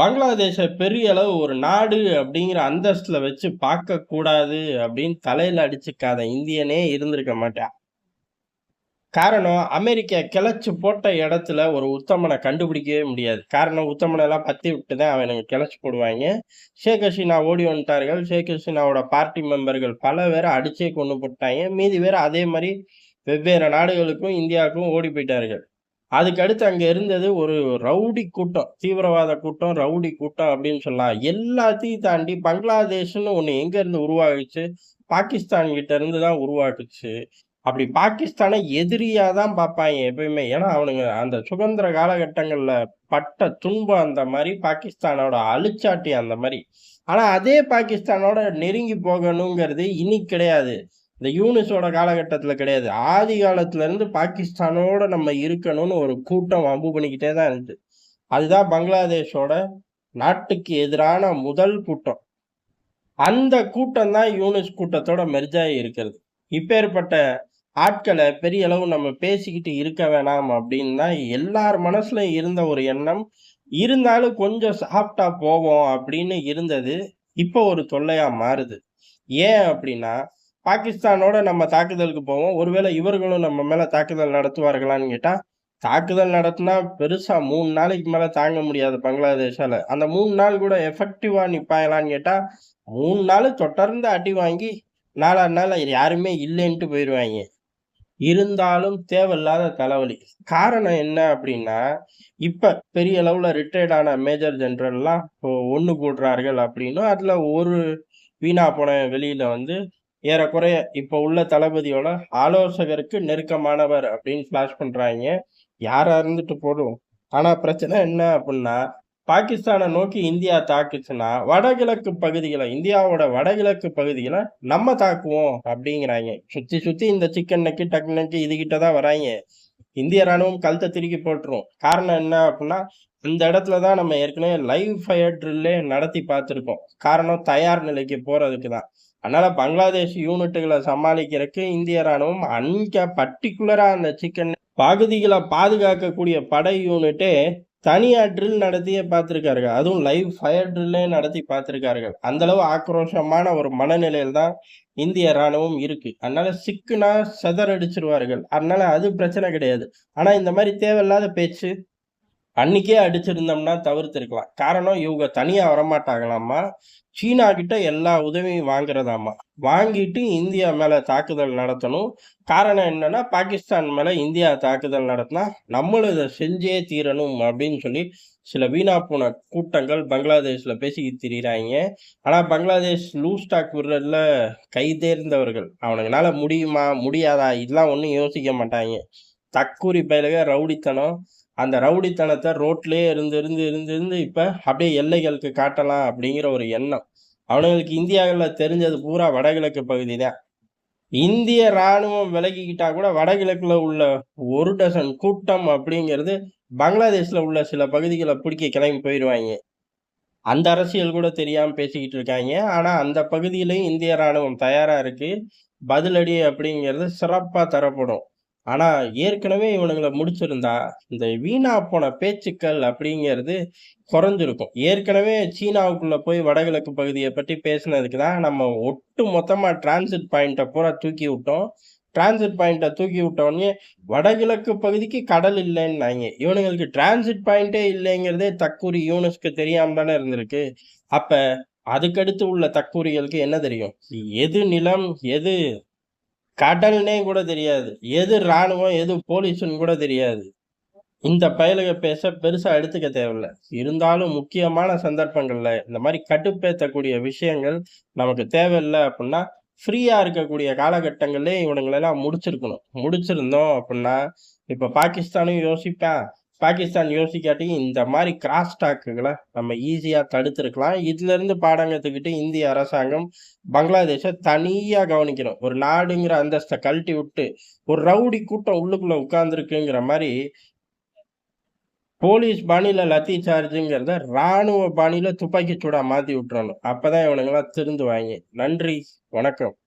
பங்களாதேஷ பெரிய அளவு ஒரு நாடு அப்படிங்கிற அந்தஸ்துல வச்சு பார்க்கக்கூடாது அப்படின்னு தலையில அடிச்சுக்காத இந்தியனே இருந்திருக்க மாட்டான். காரணம், அமெரிக்கா கிளச்சு போட்ட இடத்துல ஒரு உத்தமனை கண்டுபிடிக்கவே முடியாது. காரணம் உத்தமனெல்லாம் பத்தி விட்டு தான் அவனுங்க கிளச்சு போடுவாய்ங்க. ஷேக் ஹசீனா ஓடி வந்துட்டார்கள். ஷேக் ஹசீனாவோட பார்ட்டி மெம்பர்கள் பல பேரை அடிச்சே கொண்டு போட்டாங்க மீதி பேர் அதே மாதிரி வெவ்வேறு நாடுகளுக்கும், இந்தியாவுக்கும் ஓடி போயிட்டார்கள். அதுக்கு அடுத்து அங்க இருந்தது ஒரு ரவுடி கூட்டம். தீவிரவாத கூட்டம், ரவுடி கூட்டம் அப்படின்னு சொல்லலாம். எல்லாத்தையும் தாண்டி பங்களாதேஷ்ன்னு ஒண்ணு எங்க இருந்து உருவாகுச்சு? பாகிஸ்தான் கிட்ட இருந்து தான் உருவாக்குச்சு அப்படி பாகிஸ்தானை எதிரியா தான் பார்ப்பாங்க எப்பயுமே. ஏன்னா, அவனுங்க அந்த சுதந்திர காலகட்டங்கள்ல பட்ட துன்பம் அந்த மாதிரி பாகிஸ்தானோட அழிச்சாட்டி அந்த மாதிரி ஆனா, அதே பாகிஸ்தானோட நெருங்கி போகணுங்கிறது இனி கிடையாது. இந்த யூனிஸோட காலகட்டத்தில் கிடையாது. ஆதி காலத்துலேருந்து பாகிஸ்தானோட நம்ம இருக்கணும்னு ஒரு கூட்டம் வம்பு பண்ணிக்கிட்டே தான் இருந்தது அதுதான் பங்களாதேஷோட நாட்டுக்கு எதிரான முதல் கூட்டம். அந்த கூட்டம் தான் யூனிஸ் கூட்டத்தோட மெர்ஜாகி இருக்கிறது. இப்பேற்பட்ட ஆட்களை பெரிய அளவு நம்ம பேசிக்கிட்டு இருக்க வேணாம் அப்படின்னு தான் எல்லார் மனசுலயும் இருந்த ஒரு எண்ணம். இருந்தாலும் கொஞ்சம் சாஃப்ட்டா போவோம் அப்படின்னு இருந்தது. இப்போ ஒரு தொல்லையா மாறுது. ஏன் அப்படின்னா, பாகிஸ்தானோட நம்ம தாக்குதலுக்கு போவோம். ஒருவேளை இவர்களும் நம்ம மேல தாக்குதல் நடத்துவார்களான்னு கேட்டா, தாக்குதல் நடத்தினா பெருசா மூணு நாளைக்கு மேல தாங்க முடியாது பங்களாதேஷால. அந்த மூணு நாள் கூட எஃபெக்டிவா நிப்பாங்களான்னு கேட்டா, மூணு நாள் தொடர்ந்து அடி வாங்கி 4ஆவது நாள் யாருமே இல்லைன்ட்டு போயிடுவாங்க இருந்தாலும் தேவையில்லாத தலைவலி. காரணம் என்ன அப்படின்னா, இப்ப பெரிய அளவில் ரிட்டையர்ட் ஆன மேஜர் ஜெனரல்லாம் ஒன்று கூடுறார்கள் அப்படின்னும், அதுல ஒரு வீணா போன வெளியில வந்து ஏறக்குறைய இப்போ உள்ள தளபதியோட ஆலோசகருக்கு நெருக்கமானவர் அப்படின்னு ஃபிளாஷ் பண்ணுறாங்க யாராக இருந்துட்டு போடும் ஆனால் பிரச்சனை என்ன அப்படின்னா, பாகிஸ்தானை நோக்கி இந்தியா தாக்குச்சுன்னா, வடகிழக்கு பகுதிகளை இந்தியாவோட வடகிழக்கு பகுதிகளை நம்ம தாக்குவோம் அப்படிங்கிறாங்க சுற்றி சுற்றி இந்த சிக்கன் நக்கி டக் நெக்கு இதுகிட்ட தான் வராய்ங்க. இந்திய ராணுவம் கழுத்த திருக்கி போட்டுரும். காரணம் என்ன அப்படின்னா, இந்த இடத்துல தான் நம்ம ஏற்கனவே லைவ் ஃபயர் ட்ரில்லே நடத்தி பார்த்துருக்கோம் காரணம் தயார் நிலைக்கு போகிறதுக்கு தான். அதனால் பங்களாதேஷ் யூனிட்டுகளை சமாளிக்கிறக்கு இந்திய ராணுவம் அன்க பர்டிகுலராக அந்த சிக்கன் பகுதிகளை பாதுகாக்கக்கூடிய படை யூனிட்டே தனியாக ட்ரில் நடத்தியே பார்த்திருக்கார்கள். அதுவும் லைவ் ஃபயர் ட்ரில்லே நடத்தி பார்த்துருக்கார்கள் அந்தளவு ஆக்ரோஷமான ஒரு மனநிலையில் தான் இந்திய ராணுவம் இருக்குது அதனால் சிக்குனா செதறடிச்சிருவார்கள் அதனால் அது பிரச்சனை கிடையாது. ஆனால் இந்த மாதிரி தேவையில்லாத பேச்சு அன்னைக்கே அடிச்சிருந்தோம்னா தவிர்த்திருக்கலாம். காரணம் இவங்க தனியா வரமாட்டாங்களாமா. சீனா கிட்ட எல்லா உதவியும் வாங்குறதாமா. வாங்கிட்டு இந்தியா மேல தாக்குதல் நடத்தணும். காரணம் என்னன்னா, பாகிஸ்தான் மேல இந்தியா தாக்குதல் நடத்தினா, நம்மளும் இதை செஞ்சே தீரணும் அப்படின்னு சொல்லி சில வீணா போன கூட்டங்கள் பங்களாதேஷ்ல பேசிக்கிட்டு திரியிறாய்ங்க. ஆனா பங்களாதேஷ் லூஸ் டாக் விடுறதுல கைதேர்ந்தவர்கள். அவனுங்களால முடியுமா? முடியாதா? இதெல்லாம் ஒன்றும் யோசிக்க மாட்டாங்க தற்கூரி பயலுக ரவுடித்தனம். அந்த ரவுடித்தனத்தை ரோட்லயே இருந்து இருந்து இருந்து இருந்து இப்ப அப்படியே எல்லைகளுக்கு காட்டலாம் அப்படிங்கிற ஒரு எண்ணம். அவனுங்களுக்கு இந்தியாவில் தெரிஞ்சது பூரா வடகிழக்கு பகுதி தான். இந்திய ராணுவம் விலகிக்கிட்டா கூட வடகிழக்குல உள்ள ஒரு டசன் கூட்டம் அப்படிங்கிறது பங்களாதேஷில் உள்ள சில பகுதிகளை பிடிக்க கிளம்பி போயிடுவாங்க அந்த அரசியல் கூட தெரியாமல் பேசிக்கிட்டு இருக்காங்க ஆனால் அந்த பகுதியிலையும் இந்திய ராணுவம் தயாராக இருக்கு. பதிலடி அப்படிங்கிறது சிறப்பாக தரப்படும். ஆனால் ஏற்கனவே இவனுங்களை முடிச்சிருந்தா, இந்த வீணா போன பேச்சுக்கள் அப்படிங்கிறது குறைஞ்சிருக்கும். ஏற்கனவே சீனாவுக்குள்ளே போய் வடகிழக்கு பகுதியை பற்றி பேசினதுக்கு தான் நம்ம ஒட்டு மொத்தமாக டிரான்சிட் பாயிண்ட்டை பூரா தூக்கி விட்டோம். டிரான்சிட் பாயிண்ட்டை தூக்கி விட்டோடனே வடகிழக்கு பகுதிக்கு கடல் இல்லைன்னாங்க இவனுங்களுக்கு டிரான்சிட் பாயிண்ட்டே இல்லைங்கிறதே தற்கூரி யூனஸ்க்கு தெரியாம தானே இருந்திருக்கு. அப்போ அதுக்கடுத்து உள்ள தக்குரிகளுக்கு என்ன தெரியும்? எது நிலம், எது கடல்னே கூட தெரியாது. எது ராணுவம், எது போலீஸ்னு கூட தெரியாது. இந்த பயலுக பேச பெருசா எடுத்துக்க தேவையில்ல. இருந்தாலும் முக்கியமான சந்தர்ப்பங்கள்ல இந்த மாதிரி கட்டுப்பேற்றக்கூடிய விஷயங்கள் நமக்கு தேவையில்ல அப்படின்னா, ஃப்ரீயா இருக்கக்கூடிய காலகட்டங்கள்லேயே இவனுங்களெல்லாம் முடிச்சிருக்கணும். முடிச்சிருந்தோம் அப்படின்னா, இப்ப பாகிஸ்தானும் யோசிப்பேன் பாகிஸ்தான் யோசிக்காட்டி இந்த மாதிரி கிராஸ் டாக்குகளை நம்ம ஈஸியாக தடுத்திருக்கலாம். இதுலேருந்து பாடம் கற்றுக்கிட்டு இந்திய அரசாங்கம் பங்களாதேஷை தனியாக கவனிக்கணும். ஒரு நாடுங்கிற அந்தஸ்தை கழட்டி விட்டு, ஒரு ரவுடி கூட்டம் உள்ளுக்குள்ளே உட்காந்துருக்குங்கிற மாதிரி போலீஸ் பாணியில் லத்தி சார்ஜுங்கிறத ராணுவ பாணியில் துப்பாக்கி சூடாக மாற்றி விட்டுறணும். இவனுங்கெல்லாம் திருந்து வாங்க நன்றி, வணக்கம்.